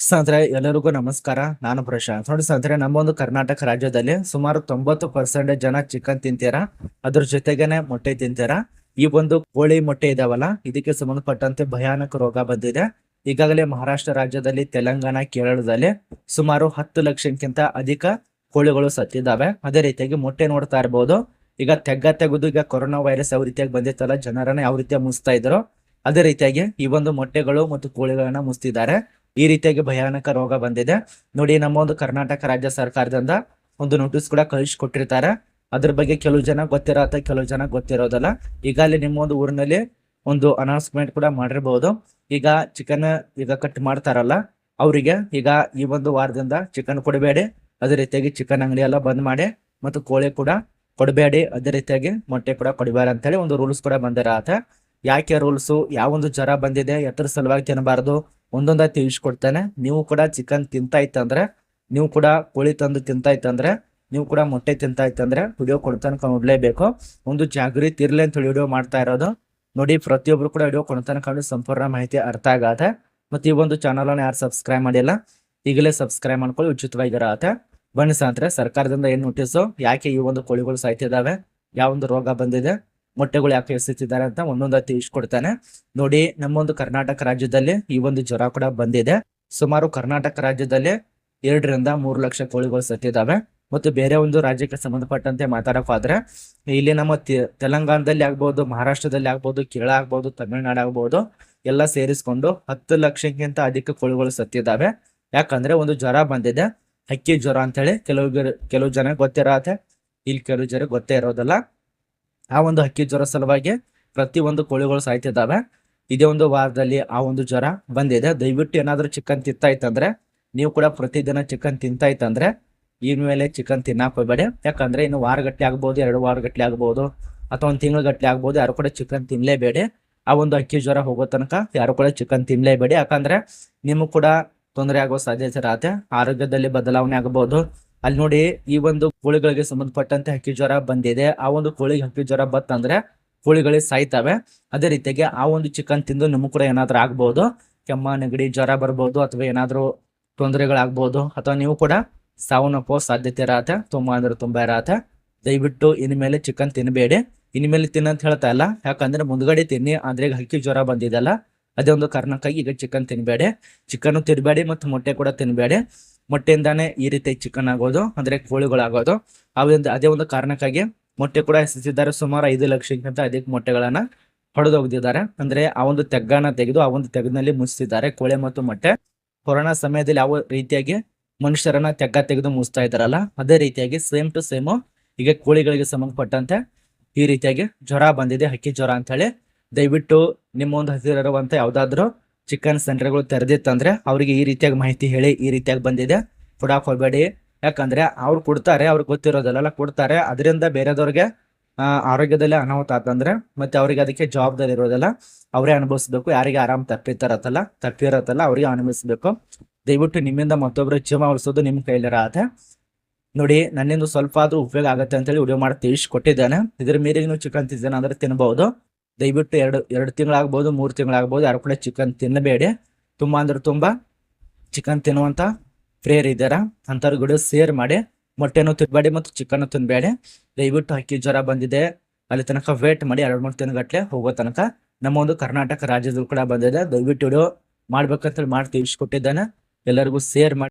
ಸ್ನೇಹಿತರೆ, ಎಲ್ಲರಿಗೂ ನಮಸ್ಕಾರ. ನಾನು ಪ್ರಶಾಂತ್. ನೋಡಿ ಸ್ನೇಹಿತರೆ, ನಮ್ಮ ಒಂದು ಕರ್ನಾಟಕ ರಾಜ್ಯದಲ್ಲಿ ಸುಮಾರು ತೊಂಬತ್ತು ಪರ್ಸೆಂಟ್ ಜನ ಚಿಕನ್ ತಿಂತೀರಾ? ಅದ್ರ ಜೊತೆಗೇನೆ ಮೊಟ್ಟೆ ತಿಂತೀರಾ? ಈ ಒಂದು ಕೋಳಿ ಮೊಟ್ಟೆ ಇದಾವಲ್ಲ, ಇದಕ್ಕೆ ಸಂಬಂಧಪಟ್ಟಂತೆ ಭಯಾನಕ ರೋಗ ಬಂದಿದೆ. ಈಗಾಗಲೇ ಮಹಾರಾಷ್ಟ್ರ ರಾಜ್ಯದಲ್ಲಿ, ತೆಲಂಗಾಣ, ಕೇರಳದಲ್ಲಿ ಸುಮಾರು ಹತ್ತು ಲಕ್ಷಕ್ಕಿಂತ ಅಧಿಕ ಕೋಳಿಗಳು ಸತ್ತಿದ್ದಾವೆ. ಅದೇ ರೀತಿಯಾಗಿ ಮೊಟ್ಟೆ ನೋಡ್ತಾ ಇರಬಹುದು ಈಗ ತೆಗ್ಗ ತೆಗೆದು ಈಗ ಕೊರೋನಾ ವೈರಸ್ ಯಾವ ರೀತಿಯಾಗಿ ಬಂದಿತ್ತಲ್ಲ, ಜನರನ್ನ ಯಾವ ರೀತಿಯಾಗಿ ಮುಸ್ತಾ ಇದ್ರು, ಅದೇ ರೀತಿಯಾಗಿ ಈ ಒಂದು ಮೊಟ್ಟೆಗಳು ಮತ್ತು ಕೋಳಿಗಳನ್ನ ಮುಸ್ತಿದ್ದಾರೆ ಈ ರೀತಿಯಾಗಿ ಭಯಾನಕ ರೋಗ ಬಂದಿದೆ. ನೋಡಿ, ನಮ್ಮ ಒಂದು ಕರ್ನಾಟಕ ರಾಜ್ಯ ಸರ್ಕಾರದಿಂದ ಒಂದು ನೋಟಿಸ್ ಕೂಡ ಕಳಿಸ್ಕೊಟ್ಟಿರ್ತಾರೆ ಅದ್ರ ಬಗ್ಗೆ ಕೆಲವು ಜನ ಗೊತ್ತಿರತ್ತೆ ಕೆಲವು ಜನ ಗೊತ್ತಿರೋದಲ್ಲ. ಅಲ್ಲಿ ನಿಮ್ಮ ಒಂದು ಊರಿನಲ್ಲಿ ಒಂದು ಅನೌನ್ಸ್ಮೆಂಟ್ ಕೂಡ ಮಾಡಿರ್ಬೋದು. ಈಗ ಚಿಕನ್ ಈಗ ಕಟ್ ಮಾಡ್ತಾರಲ್ಲ, ಅವರಿಗೆ ಈಗ ಈ ಒಂದು ವಾರದಿಂದ ಚಿಕನ್ ಕೊಡಬೇಡಿ. ಅದೇ ರೀತಿಯಾಗಿ ಚಿಕನ್ ಅಂಗಡಿ ಎಲ್ಲ ಬಂದ್ ಮಾಡಿ ಮತ್ತು ಕೋಳಿ ಕೂಡ ಕೊಡಬೇಡಿ. ಅದೇ ರೀತಿಯಾಗಿ ಮೊಟ್ಟೆ ಕೂಡ ಕೊಡಬೇಡ ಅಂತೇಳಿ ಒಂದು ರೂಲ್ಸ್ ಕೂಡ ಬಂದಿರತ್ತೆ. ಯಾಕೆ ರೂಲ್ಸು ಯಾವೊಂದು ಜ್ವರ ಬಂದಿದೆ? ಎತ್ತರ ಸಲುವಾಗಿ ತಿನ್ನಬಾರ್ದು? ಒಂದೊಂದಾಗಿ ತಿಳಿಸ್ಕೊಡ್ತೇನೆ. ನೀವು ಕೂಡ ಚಿಕನ್ ತಿಂತಾ ಇತ್ತಂದ್ರೆ ನೀವು ಕೂಡ ಕೋಳಿ ತಂದು ತಿಂತಾಯ್ತಂದ್ರೆ, ನೀವು ಕೂಡ ಮೊಟ್ಟೆ ತಿಂತಾ ಇತ್ತಂದ್ರೆ ವಿಡಿಯೋ ಕೊಡ್ತಾನೆ ನೋಡ್ಲೇಬೇಕು. ಒಂದು ಜಾಗೃತಿ ಇರಲಿ ಅಂತ ಹೇಳಿ ವಿಡಿಯೋ ಮಾಡ್ತಾ ಇರೋದು. ನೋಡಿ, ಪ್ರತಿಯೊಬ್ರು ಕೂಡ ವಿಡಿಯೋ ಕೊಡ್ತಾನೆ ಕಂಡು ಸಂಪೂರ್ಣ ಮಾಹಿತಿ ಅರ್ಥ ಆಗತ್ತೆ. ಮತ್ತೆ ಈ ಒಂದು ಚಾನಲ್ ಅನ್ನು ಯಾರು ಸಬ್ಸ್ಕ್ರೈಬ್ ಮಾಡಿಲ್ಲ, ಈಗಲೇ ಸಬ್ಸ್ಕ್ರೈಬ್ ಮಾಡ್ಕೊಳ್ಳಿ, ಉಚಿತವಾಗಿರತ್ತೆ. ಬನ್ನಿ ಸಾಂತ್ರೆ ಸರ್ಕಾರದಿಂದ ಏನು ನೋಟಿಸು ಯಾಕೆ ಈ ಒಂದು ಕೋಳಿಗಳು ಸಾಯ್ತಿದ್ದಾವೆ? ಯಾವ ಒಂದು ರೋಗ ಬಂದಿದೆ? ಮೊಟ್ಟೆಗಳು ಯಾಕೆ ಎಸೆತಿದ್ದಾರೆ ಅಂತ ಒಂದೊಂದು ತಿಳಿಸ್ಕೊಡ್ತಾನೆ ನೋಡಿ ನಮ್ಮ ಒಂದು ಕರ್ನಾಟಕ ರಾಜ್ಯದಲ್ಲಿ ಈ ಒಂದು ಜ್ವರ ಕೂಡ ಬಂದಿದೆ. ಸುಮಾರು ಕರ್ನಾಟಕ ರಾಜ್ಯದಲ್ಲಿ ಎರಡರಿಂದ ಮೂರು ಲಕ್ಷ ಕೋಳಿಗಳು ಸತ್ತಿದ್ದಾವೆ. ಮತ್ತು ಬೇರೆ ಒಂದು ರಾಜ್ಯಕ್ಕೆ ಸಂಬಂಧಪಟ್ಟಂತೆ ಮಾತಾಡಕ್ ಹೋದ್ರೆ ಇಲ್ಲಿ ನಮ್ಮ ತೆಲಂಗಾಣದಲ್ಲಿ ಆಗ್ಬೋದು, ಮಹಾರಾಷ್ಟ್ರದಲ್ಲಿ ಆಗ್ಬೋದು, ಕೇರಳ ಆಗ್ಬೋದು, ತಮಿಳುನಾಡು ಆಗ್ಬೋದು, ಎಲ್ಲ ಸೇರಿಸ್ಕೊಂಡು ಹತ್ತು ಲಕ್ಷಕ್ಕಿಂತ ಅಧಿಕ ಕೋಳಿಗಳು ಸತ್ತಿದ್ದಾವೆ. ಯಾಕಂದ್ರೆ ಒಂದು ಜ್ವರ ಬಂದಿದೆ. ಹಕ್ಕಿ ಜ್ವರ ಅಂತೇಳಿ ಕೆಲವು ಕೆಲವು ಜನ ಗೊತ್ತಿರತ್ತೆ. ಇಲ್ಲಿ ಕೆಲವು ಜನ ಗೊತ್ತೇ ಇರೋದಲ್ಲ. ಆ ಒಂದು ಹಕ್ಕಿ ಜ್ವರ ಸಲುವಾಗಿ ಪ್ರತಿ ಒಂದು ಕೋಳಿಗಳು ಸಾಯ್ತಿದ್ದಾವೆ. ಇದೇ ಒಂದು ವಾರದಲ್ಲಿ ಆ ಒಂದು ಜ್ವರ ಬಂದಿದೆ. ದಯವಿಟ್ಟು ಏನಾದರೂ ಚಿಕನ್ ತಿಂತಾಯ್ತಂದ್ರೆ, ನೀವು ಕೂಡ ಪ್ರತಿದಿನ ಚಿಕನ್ ತಿಂತಾ ಇತ್ತಂದ್ರೆ ಈ ಮೇಲೆ ಚಿಕನ್ ತಿನ್ನಕ್ ಹೋಗ್ಬೇಡಿ ಯಾಕಂದ್ರೆ ಇನ್ನು ವಾರಗಟ್ಟಲೆ ಆಗ್ಬೋದು, ಎರಡು ವಾರ ಗಟ್ಟಲೆ ಆಗ್ಬೋದು, ಅಥವಾ ಒಂದು ತಿಂಗಳಗಟ್ಲೆ ಆಗ್ಬೋದು, ಯಾರು ಕೂಡ ಚಿಕನ್ ತಿನ್ನಲೇಬೇಡಿ ಆ ಒಂದು ಅಕ್ಕಿ ಜ್ವರ ಹೋಗೋ ತನಕ ಯಾರು ಕೂಡ ಚಿಕನ್ ತಿನ್ನಲೇಬೇಡಿ ಯಾಕಂದ್ರೆ, ನಿಮಗೂ ಕೂಡ ತೊಂದರೆ ಆಗೋ ಸಾಧ್ಯತೆ ಇರತ್ತೆ. ಆರೋಗ್ಯದಲ್ಲಿ ಬದಲಾವಣೆ ಆಗಬಹುದು ಅಲ್ಲಿ ನೋಡಿ ಈ ಒಂದು ಕೋಳಿಗಳಿಗೆ ಸಂಬಂಧಪಟ್ಟಂತೆ ಹಕ್ಕಿ ಜ್ವರ ಬಂದಿದೆ. ಆ ಒಂದು ಕೋಳಿಗೆ ಹಕ್ಕಿ ಜ್ವರ ಬತ್ತಂದ್ರೆ ಕೋಳಿಗಳಿಗೆ ಸಾಯ್ತವೆ. ಅದೇ ರೀತಿಯಾಗಿ ಆ ಒಂದು ಚಿಕನ್ ತಿಂದು ನಮಗೂ ಕೂಡ ಏನಾದ್ರೂ ಆಗ್ಬಹುದು ಕೆಮ್ಮ, ನೆಗಡಿ, ಜ್ವರ ಬರ್ಬೋದು ಅಥವಾ ಏನಾದ್ರೂ ತೊಂದರೆಗಳಾಗ್ಬೋದು ಅಥವಾ ನೀವು ಕೂಡ ಸಾವನ್ನಪ್ಪೋ ಸಾಧ್ಯತೆ ಇರತ್ತೆ, ತುಂಬಾ ಅಂದ್ರೆ ತುಂಬಾ ಇರತ್ತೆ. ದಯವಿಟ್ಟು ಇನ್ಮೇಲೆ ಚಿಕನ್ ತಿನ್ನಬೇಡಿ ಇನ್ಮೇಲೆ ತಿನ್ನಂತ ಹೇಳ್ತಾ ಇಲ್ಲ. ಯಾಕಂದ್ರೆ ಮುಂದ್ಗಡೆ ತಿನ್ನಿ, ಆದ್ರೆ ಈಗ ಹಕ್ಕಿ ಜ್ವರ ಬಂದಿದೆಲ್ಲ. ಅದೇ ಒಂದು ಕಾರಣಕ್ಕಾಗಿ ಈಗ ಚಿಕನ್ ತಿನ್ಬೇಡಿ. ಚಿಕನ್ ತಿನ್ಬೇಡಿ ಮತ್ತು ಮೊಟ್ಟೆ ಕೂಡ ತಿನ್ಬೇಡಿ. ಮೊಟ್ಟೆಯಿಂದಾನೇ ಈ ರೀತಿ ಚಿಕನ್ ಆಗೋದು ಅಂದ್ರೆ ಕೋಳಿಗಳಾಗೋದು. ಒಂದು ಅದೇ ಒಂದು ಕಾರಣಕ್ಕಾಗಿ ಮೊಟ್ಟೆ ಕೂಡ ಎಸೆಸಿದ್ದಾರೆ. ಸುಮಾರು ಐದು ಲಕ್ಷಕ್ಕಿಂತ ಅಧಿಕ ಮೊಟ್ಟೆಗಳನ್ನ ಹೊಡೆದು ಹೋಗ್ದಿದ್ದಾರೆ ಅಂದ್ರೆ ಆ ಒಂದು ತೆಗ್ಗಾನ ತೆಗೆದು ಆ ಒಂದು ತೆಗ್ಗಿನಲ್ಲಿ ಮುಚ್ಚಿದ್ದಾರೆ ಕೋಳಿ ಮತ್ತು ಮೊಟ್ಟೆ. ಕೊರೋನಾ ಸಮಯದಲ್ಲಿ ಯಾವ ರೀತಿಯಾಗಿ ಮನುಷ್ಯರನ್ನ ತೆಗ್ಗ ತೆಗೆದು ಮುಚ್ತಾ ಇದ್ದಾರಲ್ಲ, ಅದೇ ರೀತಿಯಾಗಿ ಸೇಮ್ ಟು ಸೇಮು ಈಗ ಕೋಳಿಗಳಿಗೆ ಸಂಬಂಧಪಟ್ಟಂತೆ ಈ ರೀತಿಯಾಗಿ ಜ್ವರ ಬಂದಿದೆ. ಹಕ್ಕಿ ಜ್ವರ ಅಂತ ಹೇಳಿ ದಯವಿಟ್ಟು ನಿಮ್ಮ ಒಂದು ಹಸಿರಿರುವಂತ ಯಾವ್ದಾದ್ರು ಚಿಕನ್ ಸೆಂಟರ್ಗಳು ತೆರೆದಿತ್ತಂದ್ರೆ ಅವರಿಗೆ ಈ ರೀತಿಯಾಗಿ ಮಾಹಿತಿ ಹೇಳಿ ಈ ರೀತಿಯಾಗಿ ಬಂದಿದೆ. ಕೊಡಾಕ್ ಹೋಗ್ಬೇಡಿ. ಯಾಕಂದ್ರೆ ಅವ್ರು ಕೊಡ್ತಾರೆ, ಅವ್ರಿಗೆ ಗೊತ್ತಿರೋದಲ್ಲ ಕೊಡ್ತಾರೆ. ಅದರಿಂದ ಬೇರೆದವ್ರಿಗೆ ಆರೋಗ್ಯದಲ್ಲಿ ಅನಾಹುತ ಆತಂದ್ರೆ ಮತ್ತೆ ಅವ್ರಿಗೆ ಅದಕ್ಕೆ ಜವಾಬ್ದಾರಿ ಇರೋದಿಲ್ಲ ಅವರೇ ಅನುಭವಿಸ್ಬೇಕು. ಯಾರಿಗೆ ಆರಾಮ್ ತಪ್ಪಿತಾರತ್ತಲ್ಲ, ತಪ್ಪಿರತ್ತಲ್ಲ ಅವ್ರಿಗೆ ಅನುಭವಿಸ್ಬೇಕು. ದಯವಿಟ್ಟು ನಿಮ್ಮಿಂದ ಮತ್ತೊಬ್ಬರು ಜೀವ ಉಳಿಸೋದು ನಿಮ್ಮ ಆತ ನೋಡಿ, ನನ್ನಿಂದ ಸ್ವಲ್ಪ ಆದ್ರೂ ಉಪಯೋಗ ಆಗುತ್ತೆ ಅಂತೇಳಿ ವಿಡಿಯೋ ಮಾಡಿ ತಿಳಿಸ್ಕೊಟ್ಟಿದ್ದೇನೆ. ಇದ್ರ ಮೀರಿಗೆ ನೀವು ಚಿಕನ್ ತಿಂದೇನೆ ಅಂದ್ರೆ ತಿನ್ಬಹುದು ದಯವಿಟ್ಟು ಎರಡು ಎರಡು ತಿಂಗಳಾಗ್ಬೋದು, ಮೂರು ತಿಂಗಳಾಗ್ಬೋದು, ಯಾರು ಕೂಡ ಚಿಕನ್ ತಿನ್ನಬೇಡಿ. ತುಂಬ ಅಂದ್ರೆ ತುಂಬಾ ಚಿಕನ್ ತಿನ್ನುವಂಥ ಪ್ರೇಯರ್ ಇದ್ದಾರ? ಅಂಥವ್ರ ಕೂಡ ಸೇರ್ ಮಾಡಿ. ಮೊಟ್ಟೆನೂ ತಿನ್ಬೇಡಿ ಮತ್ತು ಚಿಕನ್ ತಿನ್ಬೇಡಿ. ದಯವಿಟ್ಟು ಅಕ್ಕಿ ಜ್ವರ ಬಂದಿದೆ. ಅಲ್ಲಿ ತನಕ ವೇಟ್ ಮಾಡಿ ಎರಡು, ಮೂರು ತಿಂಗಟ್ಲೆ ಹೋಗೋ ತನಕ ನಮ್ಮ ಒಂದು ಕರ್ನಾಟಕ ರಾಜ್ಯದಲ್ಲಿ ಕೂಡ ಬಂದಿದೆ. ದಯವಿಟ್ಟು ವಿಡಿಯೋ ಮಾಡ್ಬೇಕಂತ ಮಾಡಿ ತಿಳಿಸ್ಕೊಟ್ಟಿದ್ದಾನೆ. ಎಲ್ಲರಿಗೂ ಸೇರ್ ಮಾಡಿ.